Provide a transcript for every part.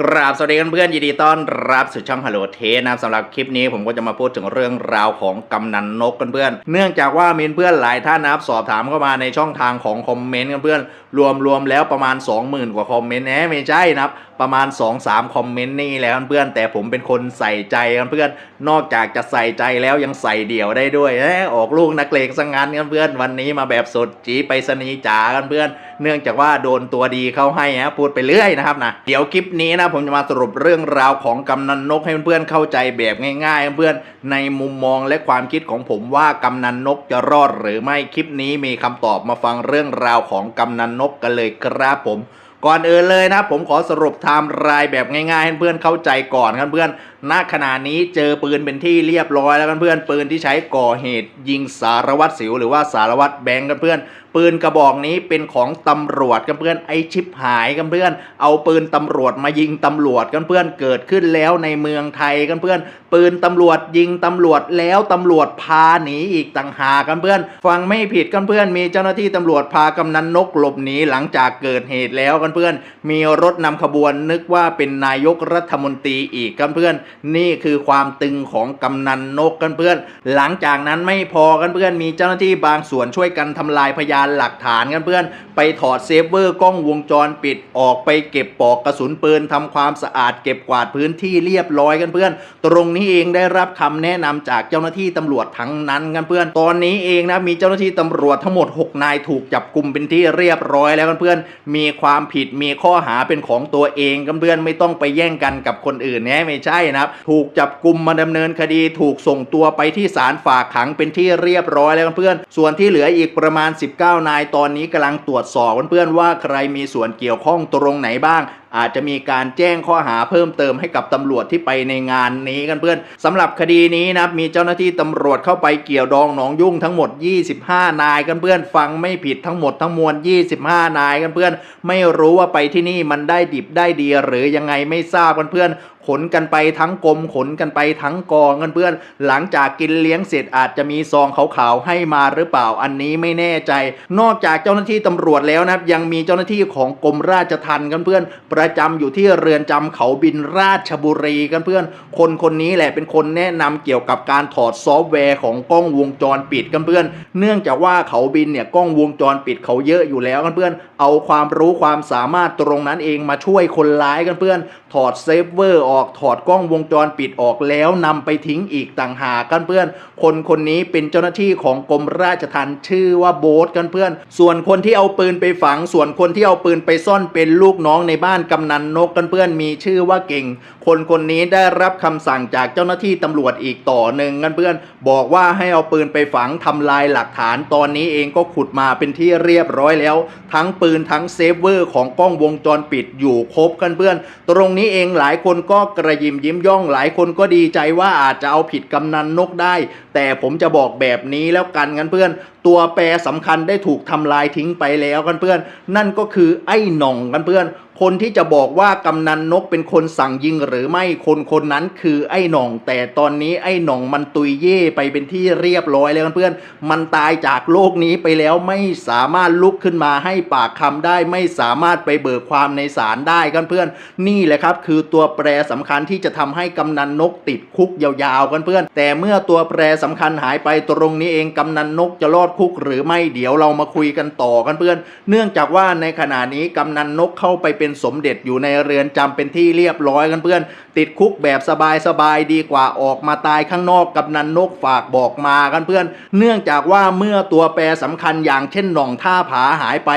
กราบสวัสดีเพื่อนๆยินดีต้อนรับสู่ช่องฮัลโหลเทนะสำหรับคลิปนี้ผมก็จะมาพูดถึงเรื่องราวของกำนันนกกันเพื่อนเนื่องจากว่ามีเพื่อนหลายท่านนะครับสอบถามเข้ามาในช่องทางของคอมเมนต์กันเพื่อนรวมๆแล้วประมาณ 20,000 กว่าคอมเมนต์แนะไม่ใช่นะครับประมาณ 2-3 คอมเมนต์นี่แล้วเพื่อนแต่ผมเป็นคนใส่ใจกันเพื่อนนอกจากจะใส่ใจแล้วยังใส่เดี่ยวได้ด้วยเอ้ออกลูกนักเลงสังงานกันเพื่อนวันนี้มาแบบสดจีไปสนีจ๋ากันเพื่อน เนื่องจากว่าโดนตัวดีเข้าให้ฮะพูดไปเรื่อยนะครับนะเดี๋ยวคลิปนี้นะผมจะมาสรุปเรื่องราวของกำนันนกให้เพื่อนๆเข้าใจแบบง่ายๆเพื่อนในมุมมองและความคิดของผมว่ากำนันนกจะรอดหรือไม่คลิปนี้มีคำตอบมาฟังเรื่องราวของกำนันนกกันเลยครับผม ก่อนอื่นเลยนะผมขอสรุปไทม์ไลน์แบบง่ายๆให้เพื่อนเข้าใจก่อนครับเพื่อนณขณะนี้เจอปืนเป็นที่เรียบร้อยแล้วกันเพื่อนปืนที่ใช้ก่อเหตุยิงสารวัตรสิวหรือว่าสารวัตรแบงค์กันเพื่อน ปืนกระบอกนี้เป็นของตำรวจกันเพื่อนไอชิปหายกันเพื่อน เอาปืนตำรวจมายิงตำรวจกันเพื่อนเกิดขึ้นแล้วในเมืองไทยกันเพื่อน ปืนตำรวจยิงตำรวจแล้วตำรวจพาหนีอีกต่างหากกันเพื่อน ฟังไม่ผิดกันเพื่อนมีเจ้าหน้าที่ตำรวจพากำนันนกหลบหนีหลังจากเกิดเหตุแล้วกันเพื่อนมีรถนำขบวนนึกว่าเป็นนายกรัฐมนตรีอีกกันเพื่อนนี่คือความตึงของกำนันนกกันเพื่อนหลังจากนั้นไม่พอกันเพื่อนมีเจ้าหน้าที่บางส่วนช่วยกันทำลายพยานหลักฐานกันเพื่อนไปถอดเซฟเวอร์กล้องวงจรปิดออกไปเก็บปอกกระสุนปืนทำความสะอาดเก็บกวาดพื้นที่เรียบร้อยกันเพื่อน ตรงนี้เองได้รับคำแนะนำจากเจ้าหน้าที่ตำรวจทั้งนั้นกันเพื่อน ตอนนี้เองนะมีเจ้าหน้าที่ตำรวจทั้งหมด 6 นายถูกจับกลุ่มเป็นที่เรียบร้อยแล้วกันเพื่อนมีความผิดมีข้อหาเป็นของตัวเองกันเพื่อนไม่ต้องไปแย่งกันกับคนอื่นเนี่ยไม่ใช่นะครับ ถูกจับกลุ่มมาดำเนินคดีถูกส่งตัวไปที่ศาลฝากขังเป็นที่เรียบร้อยแล้วกันเพื่อนส่วนที่เหลืออีกประมาณ 19 นายตอนนี้กำลังตรวจสอบเพื่อนว่าใครมีส่วนเกี่ยวข้องตรงไหนบ้าง อาจจะมีการแจ้งข้อหาเพิ่มเติมให้กับตำรวจที่ไปในงานนี้กันเพื่อนสำหรับคดีนี้นะครับมีเจ้าหน้าที่ตำรวจเข้าไปเกี่ยวดองหนองยุ่งทั้งหมด 25 นายกันเพื่อนฟังไม่ผิดทั้งหมดทั้งมวล 25 นายกันเพื่อน ไม่รู้ว่าไปที่นี่มันได้ดิบได้ดีหรือยังไงไม่ทราบกันเพื่อน ขนกันไปทั้งกรมขนกันไปทั้งกองกันเพื่อน หลังจากกินเลี้ยงเสร็จอาจจะมีซองขาวๆให้มาหรือเปล่าอันนี้ไม่แน่ใจ นอกจากเจ้าหน้าที่ตำรวจแล้วนะครับยังมีเจ้าหน้าที่ของกรมราชทัณฑ์กันเพื่อน ประจำอยู่ที่เรือนจำเขาบินราชบุรีกันเพื่อน คนคนนี้แหละเป็นคนแนะนำเกี่ยวกับการถอดซอฟต์แวร์ของกล้องวงจรปิดกันเพื่อน เนื่องจากว่าเขาบินเนี่ยกล้องวงจรปิดเขาเยอะอยู่แล้วกันเพื่อน เอาความรู้ความสามารถตรงนั้นเองมาช่วยคนร้ายกันเพื่อน ถอดเซฟเวอร์ออกอกถอดกล้องวงจรปิดออกแล้วนำไปทิ้งอีกต่างหากกันเพื่อน คนคนนี้เป็นเจ้าหน้าที่ของกรมราชทัณฑ์ชื่อว่าโบ๊ทกันเพื่อน ส่วนคนที่เอาปืนไปฝัง ส่วนคนที่เอาปืนไปซ่อนเป็นลูกน้องในบ้านกำนันนกกันเพื่อนมีชื่อว่าเก่ง คนคนนี้ได้รับคำสั่งจากเจ้าหน้าที่ตำรวจอีกต่อหนึ่งกันเพื่อน บอกว่าให้เอาปืนไปฝังทำลายหลักฐานตอนนี้เองก็ขุดมาเป็นที่เรียบร้อยแล้ว ทั้งปืนทั้งเซฟเวอร์ของกล้องวงจรปิดอยู่ครบกันเพื่อน ตรงนี้เองหลายคนก็กระยิมยิ้มย่องหลายคนก็ดีใจว่าอาจจะเอาผิดกำนันนกได้ แต่ผมจะบอกแบบนี้แล้วกันกันเพื่อน ตัวแปรสำคัญได้ถูกทำลายทิ้งไปแล้วกันเพื่อน นั่นก็คือไอ้หน่องกันเพื่อนคนที่จะบอกว่ากำนันนกเป็นคนสั่งยิงหรือไม่คนคนนั้นคือไอ้หน่อง แต่ตอนนี้ไอ้หน่องมันตุยเย่ไปเป็นที่เรียบร้อยแล้วกันเพื่อนมันตายจากโลกนี้ไปแล้วไม่สามารถลุกขึ้นมาให้ปากคำได้ ไม่สามารถไปเบิกความในศาลได้กันเพื่อน นี่แหละครับ คือตัวแปรสำคัญที่จะทำให้กำนันนกติดคุกยาวๆกันเพื่อน แต่เมื่อตัวแปรสำคัญหายไปตรงนี้เองกำนันนกจะรอดคุกหรือไม่เดี๋ยวเรามาคุยกันต่อกันเพื่อน เนื่องจากว่าในขณะนี้กำนันนกเข้าไปเป็นสมเด็จอยู่ในเรือนจำเป็นที่เรียบร้อยกันเพื่อน ติดคุกแบบสบายๆดีกว่าออกมาตายข้างนอกกับนันนกฝากบอกมากันเพื่อน เนื่องจากว่าเมื่อตัวแปรสำคัญอย่างเช่นหน่องท่าผาหายไป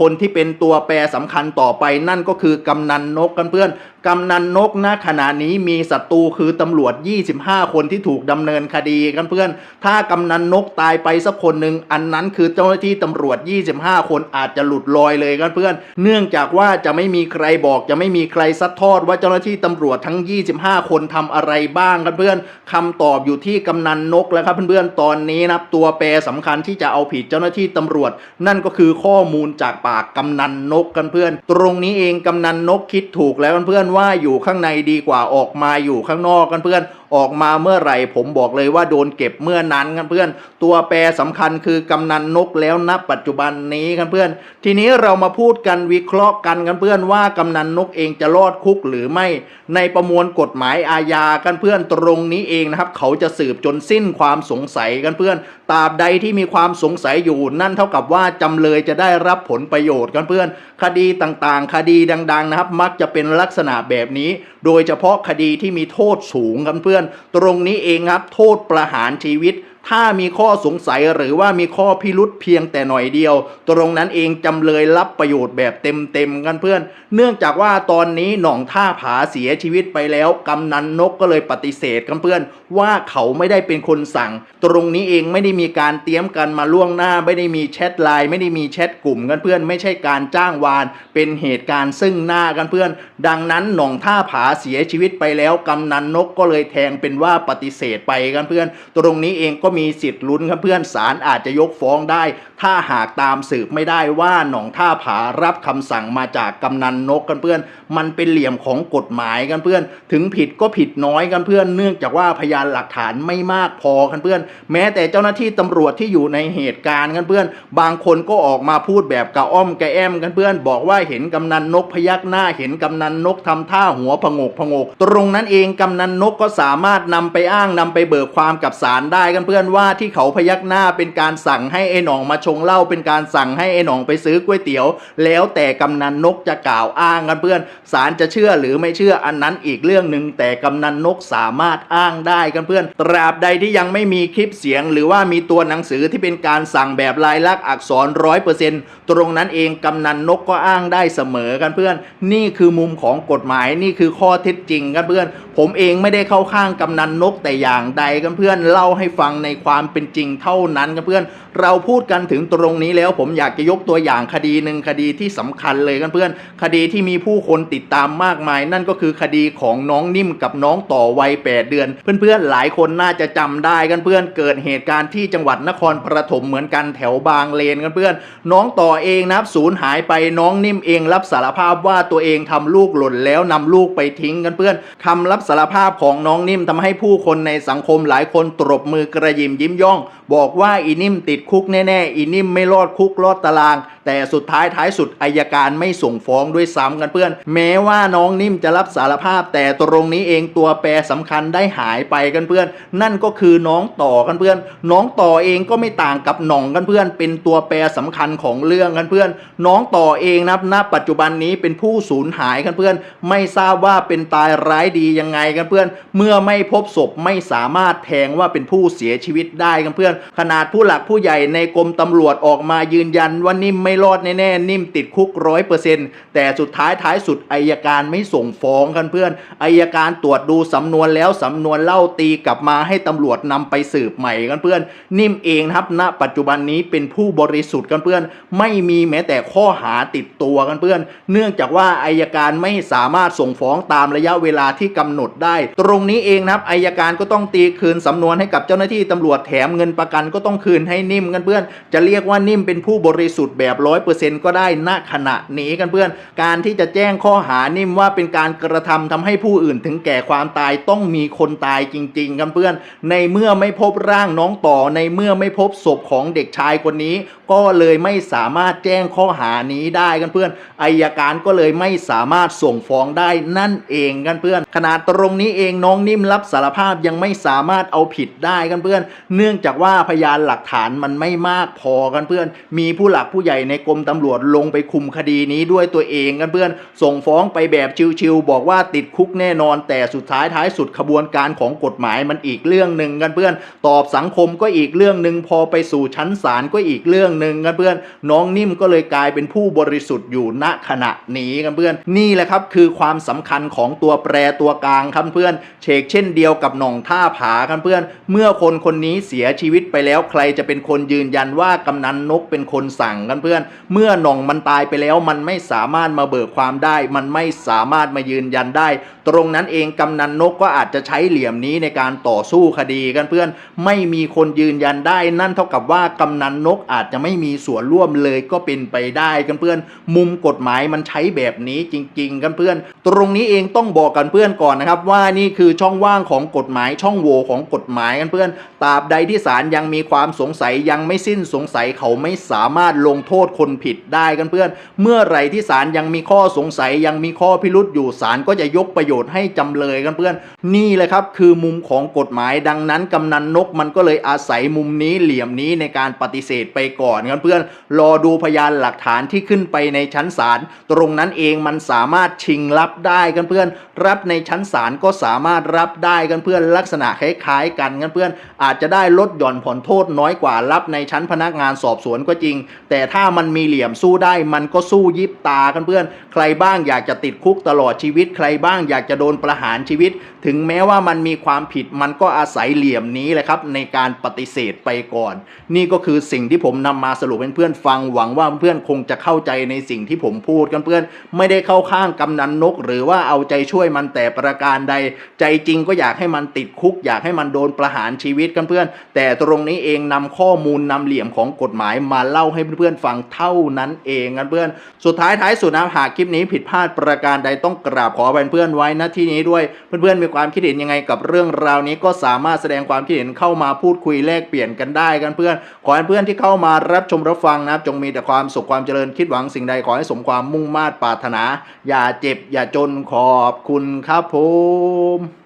คนที่เป็นตัวแปรสำคัญต่อไปนั่นก็คือกำนันนกกันเพื่อน กำนันนกณขณะนี้มีศัตรูคือตำรวจ 25 คนที่ถูกดำเนินคดีกันเพื่อน ถ้ากำนันนกตายไปสักคนหนึ่งอันนั้นคือเจ้าหน้าที่ตำรวจ 25 คนอาจจะหลุดลอยเลยกันเพื่อน เนื่องจากว่าจะไม่มีใครบอกจะไม่มีใครซัดทอดว่าเจ้าหน้าที่ตำรวจทั้ง 25 คนทำอะไรบ้างกันเพื่อนคำตอบอยู่ที่กำนันนกแล้วครับเพื่อนๆตอนนี้นะตัวแปรสำคัญที่จะเอาผิดเจ้าหน้าที่ตำรวจ นั่นก็คือข้อมูลจากปากกำนันนกกันเพื่อน ตรงนี้เองกำนันนกคิดถูกแล้วกันเพื่อนว่าอยู่ข้างในดีกว่าออกมาอยู่ข้างนอกกันเพื่อน ออกมาเมื่อไหร่ผมบอกเลยว่าโดนเก็บเมื่อนั้นกันเพื่อน ตัวแปรสำคัญคือกำนันนกแล้วณปัจจุบันนี้กันเพื่อน ทีนี้เรามาพูดกันวิเคราะห์กันกันเพื่อนว่ากำนันนกเองจะรอดคุกหรือไม่ ในประมวลกฎหมายอาญากันเพื่อนตรงนี้เองนะครับ เขาจะสืบจนสิ้นความสงสัยกันเพื่อนตราบใดที่มีความสงสัยอยู่นั่นเท่ากับว่าจำเลยจะได้รับผลประโยชน์กันเพื่อน คดีต่างๆ คดีดังๆนะครับ มักจะเป็นลักษณะแบบนี้ โดยเฉพาะคดีที่มีโทษสูงกันเพื่อน ตรงนี้เองครับ โทษประหารชีวิต ถ้ามีข้อสงสัยหรือว่ามีข้อพิรุษเพียงแต่หน่อยเดียว ตรงนั้นเองจำเลยรับประโยชน์แบบเต็มๆกันเพื่อน เนื่องจากว่าตอนนี้หน่องท่าผาเสียชีวิตไปแล้วกำนันนกก็เลยปฏิเสธกันเพื่อน ว่าเขาไม่ได้เป็นคนสั่ง ตรงนี้เองไม่ได้มีการเตรียมกันมาล่วงหน้า ไม่ได้มีแชทไลน์ไม่ได้มีแชทกลุ่มกันเพื่อน ไม่ใช่การจ้างวาน เป็นเหตุการณ์ซึ่งหน้ากันเพื่อน ดังนั้นหน่องท่าผาเสียชีวิตไปแล้วกำนันนกก็เลยแทงเป็นว่าปฏิเสธไปกันเพื่อน ตรงนี้เองก็มีสิทธิ์ลุ้นครับเพื่อนศาลอาจจะยกฟ้องได้ ถ้าหากตามสืบไม่ได้ว่าหนองท่าผารับคำสั่งมาจากกำนันนกกันเพื่อน มันเป็นเหลี่ยมของกฎหมายกันเพื่อน ถึงผิดก็ผิดน้อยกันเพื่อน เนื่องจากว่าพยานหลักฐานไม่มากพอกันเพื่อน แม้แต่เจ้าหน้าที่ตำรวจที่อยู่ในเหตุการณ์กันเพื่อน บางคนก็ออกมาพูดแบบกระอ้อมกระแอมกันเพื่อน บอกว่าเห็นกำนันนกพยักหน้าเห็นกำนันนกทำท่าหัวผงกผงก ตรงนั้นเองกำนันนกก็สามารถนำไปอ้างนำไปเบิกความกับศาลได้กันเพื่อนว่าที่เขาพยักหน้าเป็นการสั่งให้ไอ้หนองมาชงเหล้าเป็นการสั่งให้ไอ้หนองไปซื้อก๋วยเตี๋ยว แล้วแต่กำนันนกจะกล่าวอ้างกันเพื่อนศาลจะเชื่อหรือไม่เชื่ออันนั้นอีกเรื่องหนึ่งแต่กำนันนกสามารถอ้างได้กันเพื่อน ตราบใดที่ยังไม่มีคลิปเสียง หรือว่ามีตัวหนังสือที่เป็นการสั่งแบบลายลักษณ์อักษรร้อยเปอร์เซ็นต์ตรงนั้นเองกำนันนกก็อ้างได้เสมอกันเพื่อน นี่คือมุมของกฎหมายนี่คือข้อเท็จจริงกันเพื่อน ผมเองไม่ได้เข้าข้างกำนันนกแต่อย่างใดกันเพื่อนเล่าให้ฟังในความเป็นจริงเท่านั้นกันเพื่อนเราพูดกันถึงตรงนี้แล้วผมอยากจะยกตัวอย่างคดีหนึ่งคดีที่สำคัญเลยกันเพื่อนคดีที่มีผู้คนติดตามมากมาย นั่นก็คือคดีของน้องนิ่มกับน้องต่อวัย8เดือน เพื่อนๆหลายคนน่าจะจำได้กันเพื่อนเกิดเหตุการณ์ที่จังหวัดนครปฐมเหมือนกันแถวบางเลนกันเพื่อน น้องต่อเองนะครับสูญหายไปน้องนิ่มเองรับสารภาพว่าตัวเองทำลูกหล่นแล้วนำลูกไปทิ้งกันเพื่อนคำรับสารภาพของน้องนิ่มทำให้ผู้คนในสังคมหลายคนตรบมือกระยิมยิ้มย่อง บอกว่าอีนิ่มติดคุกแน่ๆ อีนิ่มไม่รอดคุกรอดตาราง แต่สุดท้ายท้ายสุดอายการไม่ส่งฟ้องด้วยซ้ำกันเพื่อน แม้ว่าน้องนิ่มจะรับสารภาพ แต่ตรงนี้เองตัวแปรสำคัญได้หายไปกันเพื่อน นั่นก็คือน้องต่อกันเพื่อน น้องต่อเองก็ไม่ต่างกับหน่องกันเพื่อน เป็นตัวแปรสำคัญของเรื่องกันเพื่อน น้องต่อเองนะณปัจจุบันนี้เป็นผู้สูญหายกันเพื่อน ไม่ทราบว่าเป็นตายร้ายดียังไงกันเพื่อน เมื่อไม่พบศพไม่สามารถแทงว่าเป็นผู้เสียชีวิตได้กันเพื่อน ขนาดผู้หลักผู้ใหญ่ในกรมตำรวจออกมายืนยันว่านิ่มไม่รอดแน่ๆนิ่มติดคุกร้อยเปอร์เซ็นต์แต่สุดท้ายท้ายสุดอายการไม่ส่งฟ้องกันเพื่อนอายการตรวจดูสำนวนแล้วสำนวนเล่าตีกลับมาให้ตำรวจนำไปสืบใหม่กันเพื่อน นิ่มเองครับณปัจจุบันนี้เป็นผู้บริสุทธิ์กันเพื่อน ไม่มีแม้แต่ข้อหาติดตัวกันเพื่อน เนื่องจากว่าอายการไม่สามารถส่งฟ้องตามระยะเวลาที่กำหนดได้ ตรงนี้เองนะครับอายการก็ต้องตีคืนสำนวนให้กับเจ้าหน้าที่ตำรวจแถมเงินประกันก็ต้องคืนให้นิ่มกันเพื่อน จะเรียกว่านิ่มเป็นผู้บริสุทธิ์แบบร้อยเปอร์เซ็นต์ก็ได้ณขณะนี้กันเพื่อน การที่จะแจ้งข้อหานิ่มว่าเป็นการกระทำทำให้ผู้อื่นถึงแก่ความตายต้องมีคนตายจริง ๆ กันเพื่อน ในเมื่อไม่พบร่างน้องต่อในเมื่อไม่พบศพของเด็กชายคนนี้ก็เลยไม่สามารถแจ้งข้อหานี้ได้กันเพื่อนอายการก็เลยไม่สามารถส่งฟ้องได้นั่นเองกันเพื่อน ขนาดตรงนี้เองน้องนิ่มรับสารภาพยังไม่สามารถเอาผิดได้กันเพื่อน เนื่องจากว่าพยานหลักฐานมันไม่มากพอกันเพื่อน มีผู้หลักผู้ใหญ่ในกรมตำรวจลงไปคุมคดีนี้ด้วยตัวเองกันเพื่อน ส่งฟ้องไปแบบชิวๆบอกว่าติดคุกแน่นอน แต่สุดท้ายท้ายสุดขบวนการของกฎหมายมันอีกเรื่องหนึ่งกันเพื่อน ตอบสังคมก็อีกเรื่องหนึ่งพอไปสู่ชั้นศาลก็อีกเรื่องหนึ่งกันเพื่อนน้องนิ่มก็เลยกลายเป็นผู้บริสุทธิ์อยู่ณขณะนี้กันเพื่อน นี่แหละครับคือความสำคัญของตัวแปรตัวกลางครับเพื่อนเชกเช่นเดียวกับหน่องท่าผากันเพื่อน เมื่อคนคนนี้เสียชีวิตไปแล้วใครจะเป็นคนยืนยันว่ากำนันนกเป็นคนสั่งกันเพื่อน เมื่อหน่องมันตายไปแล้วมันไม่สามารถมาเบิกความได้ มันไม่สามารถมายืนยันได้ ตรงนั้นเองกำนันนกก็อาจจะใช้เหลี่ยมนี้ในการต่อสู้คดีกันเพื่อน ไม่มีคนยืนยันได้ นั่นเท่ากับว่ากำนันนกอาจจะไม่มีส่วนร่วมเลยก็เป็นไปได้กันเพื่อน มุมกฎหมายมันใช้แบบนี้จริง ๆ กันเพื่อน ตรงนี้เองต้องบอกกันเพื่อนก่อนนะครับ ว่านี่คือช่องว่างของกฎหมายช่องโหว่ของกฎหมายกันเพื่อนตราบใดที่ศาลยังมีความสงสัยยังไม่สิ้นสงสัยเขาไม่สามารถลงโทษคนผิดได้กันเพื่อน เมื่อไหร่ที่ศาลยังมีข้อสงสัยยังมีข้อพิรุษอยู่ศาลก็จะยกประโยชน์ให้จำเลยกันเพื่อน นี่แหละครับคือมุมของกฎหมายดังนั้นกำนันนกมันก็เลยอาศัยมุมนี้เหลี่ยมนี้ในการปฏิเสธไปก่อนกันเพื่อน รอดูพยานหลักฐานที่ขึ้นไปในชั้นศาลตรงนั้นเองมันสามารถชิงรับได้กันเพื่อน รับในชั้นศาลก็สามารถรับได้กันเพื่อนลักษณะคล้ายๆกันกันเพื่อน อาจจะได้ลดหย่อนผ่อนโทษน้อยกว่ารับในชั้นพนักงานสอบสวนก็จริง แต่ถ้ามันมีเหลี่ยมสู้ได้มันก็สู้ยิบตากันเพื่อน ใครบ้างอยากจะติดคุกตลอดชีวิต ใครบ้างอยากจะโดนประหารชีวิต ถึงแม้ว่ามันมีความผิดมันก็อาศัยเหลี่ยมนี้แหละครับในการปฏิเสธไปก่อน นี่ก็คือสิ่งที่ผมนำมาสรุปให้เพื่อนฟังหวังว่าเพื่อนคงจะเข้าใจในสิ่งที่ผมพูดกันเพื่อนไม่ได้เข้าข้างกำนันนก หรือว่าเอาใจช่วยมันแต่ประการใด ใจจริงก็อยากให้มันติดคุก อยากให้มันโดนประหารชีวิตกันเพื่อน แต่ตรงนี้เองนำข้อมูลนำเหลี่ยมของกฎหมายมาเล่าให้เพื่อนๆฟังเท่านั้นเองกันเพื่อน สุดท้ายท้ายสุดนะหากคลิปนี้ผิดพลาดประการใดต้องกราบขอเป็นเพื่อนไว้ณที่นี้ด้วยเพื่อนๆมีความคิดเห็นยังไงกับเรื่องราวนี้ก็สามารถแสดงความคิดเห็นเข้ามาพูดคุยแลกเปลี่ยนกันได้กันเพื่อน ขอให้เพื่อนที่เข้ามารับชมรับฟังนะครับ จงมีแต่ความสุขความเจริญคิดหวังสิ่งใดขอให้สมความมุ่งมา่ปรารถนา อย่าเจ็บอย่าจนขอบคุณครับผม